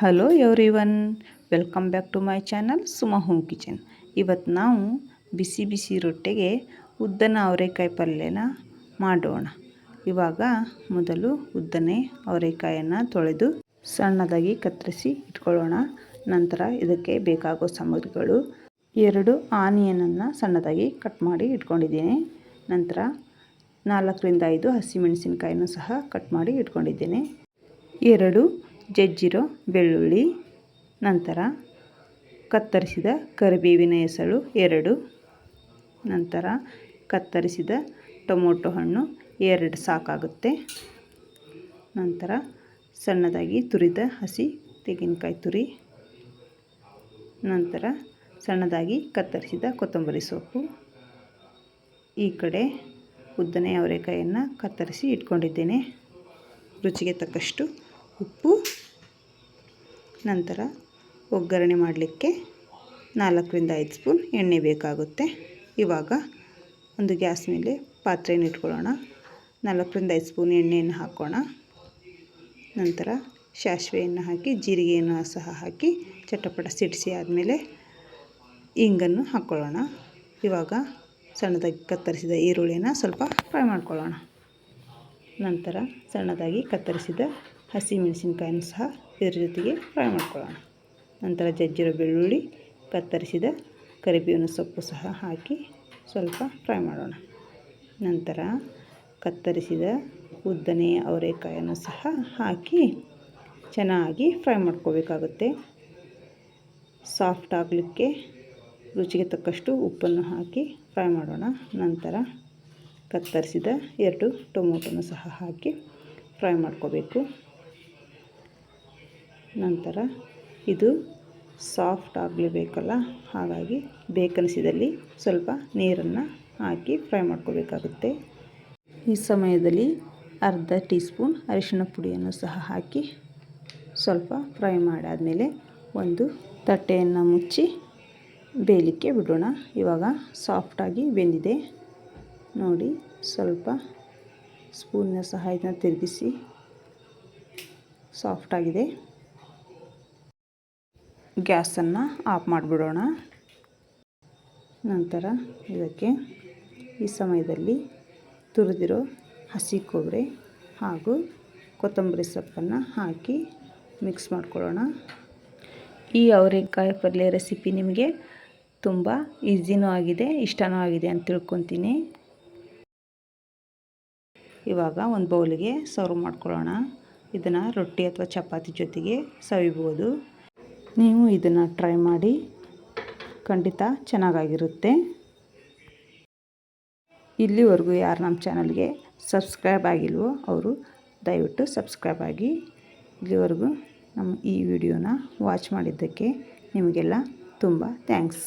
Hello everyone welcome back to my channel Suma home kitchen ಇವತ್ತು ನಾವು ಬಿಸಿ ಬಿಸಿ ರೊಟ್ಟೆಗೆ ಉದ್ದನ ಅವರೆಕಾಯಿ ಪಲ್ಯನ ಮಾಡೋಣ. ಇವಾಗ ಮೊದಲು ಉದ್ದನೆ ಅವರೆಕಾಯನ್ನು ತೊಳೆದು ಸಣ್ಣದಾಗಿ ಕತ್ತರಿಸಿ ಇಟ್ಕೊಳ್ಳೋಣ. ನಂತರ ಇದಕ್ಕೆ ಬೇಕಾಗೋ ಸಾಮಗ್ರಿಗಳು, ಎರಡು ಆನಿಯನನ್ನು ಸಣ್ಣದಾಗಿ ಕಟ್ ಮಾಡಿ ಇಟ್ಕೊಂಡಿದ್ದೀನಿ. ನಂತರ ನಾಲ್ಕರಿಂದ ಐದು ಹಸಿಮೆಣಸಿನಕಾಯಿನೂ ಸಹ ಕಟ್ ಮಾಡಿ ಇಟ್ಕೊಂಡಿದ್ದೇನೆ. ಎರಡು ಜಜ್ಜಿರೋ ಬೆಳ್ಳುಳ್ಳಿ, ನಂತರ ಕತ್ತರಿಸಿದ ಕರಿಬೇವಿನ ಎಸಳು ಎರಡು, ನಂತರ ಕತ್ತರಿಸಿದ ಟೊಮೊಟೊ ಹಣ್ಣು ಎರಡು ಸಾಕಾಗುತ್ತೆ. ನಂತರ ಸಣ್ಣದಾಗಿ ತುರಿದ ಹಸಿ ತೆಂಗಿನಕಾಯಿ ತುರಿ, ನಂತರ ಸಣ್ಣದಾಗಿ ಕತ್ತರಿಸಿದ ಕೊತ್ತಂಬರಿ ಸೊಪ್ಪು. ಈ ಕಡೆ ಉದ್ದನೆಯ ಅವರೆಕಾಯನ್ನು ಕತ್ತರಿಸಿ ಇಟ್ಕೊಂಡಿದ್ದೇನೆ. ರುಚಿಗೆ ತಕ್ಕಷ್ಟು ಉಪ್ಪು, ನಂತರ ಒಗ್ಗರಣೆ ಮಾಡಲಿಕ್ಕೆ ನಾಲ್ಕರಿಂದ ಐದು ಸ್ಪೂನ್ ಎಣ್ಣೆ ಬೇಕಾಗುತ್ತೆ. ಇವಾಗ ಒಂದು ಗ್ಯಾಸ್ ಮೇಲೆ ಪಾತ್ರೆಯನ್ನು ಇಟ್ಕೊಳ್ಳೋಣ. ನಾಲ್ಕರಿಂದ ಐದು ಸ್ಪೂನ್ ಎಣ್ಣೆಯನ್ನು ಹಾಕೋಣ. ನಂತರ ಸಾಸಿವೆಯನ್ನು ಹಾಕಿ, ಜೀರಿಗೆಯನ್ನು ಸಹ ಹಾಕಿ, ಚಟಪಟ ಸಿಡಿಸಿ ಆದಮೇಲೆ ಇಂಗನ್ನು ಹಾಕ್ಕೊಳ್ಳೋಣ ಇವಾಗ ಸಣ್ಣದಾಗಿ ಕತ್ತರಿಸಿದ ಈರುಳ್ಳಿಯನ್ನು ಸ್ವಲ್ಪ ಫ್ರೈ ಮಾಡ್ಕೊಳ್ಳೋಣ. ನಂತರ ಸಣ್ಣದಾಗಿ ಕತ್ತರಿಸಿದ ಹಸಿ ಮೆಣಸಿನ್ಕಾಯನ್ನು ಸಹ ಇದರ ಜೊತೆಗೆ ಫ್ರೈ ಮಾಡ್ಕೊಳ್ಳೋಣ. ನಂತರ ಜಜ್ಜಿರೋ ಬೆಳ್ಳುಳ್ಳಿ, ಕತ್ತರಿಸಿದ ಕರಿಬೇವಿನ ಸೊಪ್ಪು ಸಹ ಹಾಕಿ ಸ್ವಲ್ಪ ಫ್ರೈ ಮಾಡೋಣ. ನಂತರ ಕತ್ತರಿಸಿದ ಉದ್ದನೆಯ ಅವರೆಕಾಯನ್ನು ಸಹ ಹಾಕಿ ಚೆನ್ನಾಗಿ ಫ್ರೈ ಮಾಡ್ಕೋಬೇಕಾಗುತ್ತೆ. ಸಾಫ್ಟ್ ಆಗಲಿಕ್ಕೆ ರುಚಿಗೆ ತಕ್ಕಷ್ಟು ಉಪ್ಪನ್ನು ಹಾಕಿ ಫ್ರೈ ಮಾಡೋಣ. ನಂತರ ಕತ್ತರಿಸಿದ ಎರಡು ಟೊಮೊಟೊನ ಸಹ ಹಾಕಿ ಫ್ರೈ ಮಾಡ್ಕೋಬೇಕು. ನಂತರ ಇದು ಸಾಫ್ಟ್ ಆಗಲೇಬೇಕಲ್ಲ, ಹಾಗಾಗಿ ಬೇಕನಿಸಿದಲ್ಲಿ ಸ್ವಲ್ಪ ನೀರನ್ನು ಹಾಕಿ ಫ್ರೈ ಮಾಡ್ಕೋಬೇಕಾಗುತ್ತೆ. ಈ ಸಮಯದಲ್ಲಿ ಅರ್ಧ ಟೀ ಸ್ಪೂನ್ ಅರಿಶಿಣ ಪುಡಿಯನ್ನು ಸಹ ಹಾಕಿ ಸ್ವಲ್ಪ ಫ್ರೈ ಮಾಡಾದಮೇಲೆ ಒಂದು ತಟ್ಟೆಯನ್ನು ಮುಚ್ಚಿ ಬೇಯಲಿಕ್ಕೆ ಬಿಡೋಣ. ಇವಾಗ ಸಾಫ್ಟಾಗಿ ಬೆಂದಿದೆ. ನೋಡಿ ಸ್ವಲ್ಪ ಸ್ಪೂನ್ನ ಸಹಾಯದಿಂದ ತಿರುಗಿಸಿ ಸಾಫ್ಟಾಗಿದೆ ಗ್ಯಾಸನ್ನು ಆಫ್ ಮಾಡಿಬಿಡೋಣ. ನಂತರ ಇದಕ್ಕೆ ಈ ಸಮಯದಲ್ಲಿ ತುರಿದಿರೋ ಹಸಿ ಕೊಬ್ಬರಿ ಹಾಗೂ ಕೊತ್ತಂಬರಿ ಸೊಪ್ಪನ್ನು ಹಾಕಿ ಮಿಕ್ಸ್ ಮಾಡ್ಕೊಳ್ಳೋಣ. ಈ ಅವರೆಕಾಯಿ ಪಲ್ಯ ರೆಸಿಪಿ ನಿಮಗೆ ತುಂಬ ಈಸಿನೂ ಆಗಿದೆ, ಇಷ್ಟನೂ ಆಗಿದೆ ಅಂತ ತಿಳ್ಕೊತೀನಿ. ಇವಾಗ ಒಂದು ಬೌಲಿಗೆ ಸರ್ವ್ ಮಾಡ್ಕೊಳ್ಳೋಣ. ಇದನ್ನು ರೊಟ್ಟಿ ಅಥವಾ ಚಪಾತಿ ಜೊತೆಗೆ ಸವಿಬೋದು. ನೀವು ಇದನ್ನು ಟ್ರೈ ಮಾಡಿ, ಖಂಡಿತ ಚೆನ್ನಾಗಾಗಿರುತ್ತೆ. ಇಲ್ಲಿವರೆಗೂ ಯಾರು ನಮ್ಮ ಚಾನಲ್ಗೆ ಸಬ್ಸ್ಕ್ರೈಬ್ ಆಗಿಲ್ವೋ ಅವರು ದಯವಿಟ್ಟು ಸಬ್ಸ್ಕ್ರೈಬ್ ಆಗಿ. ಇಲ್ಲಿವರೆಗೂ ನಮ್ಮ ಈ ವಿಡಿಯೋನ ವಾಚ್ ಮಾಡಿದ್ದಕ್ಕೆ ನಿಮಗೆಲ್ಲ ತುಂಬ ಥ್ಯಾಂಕ್ಸ್.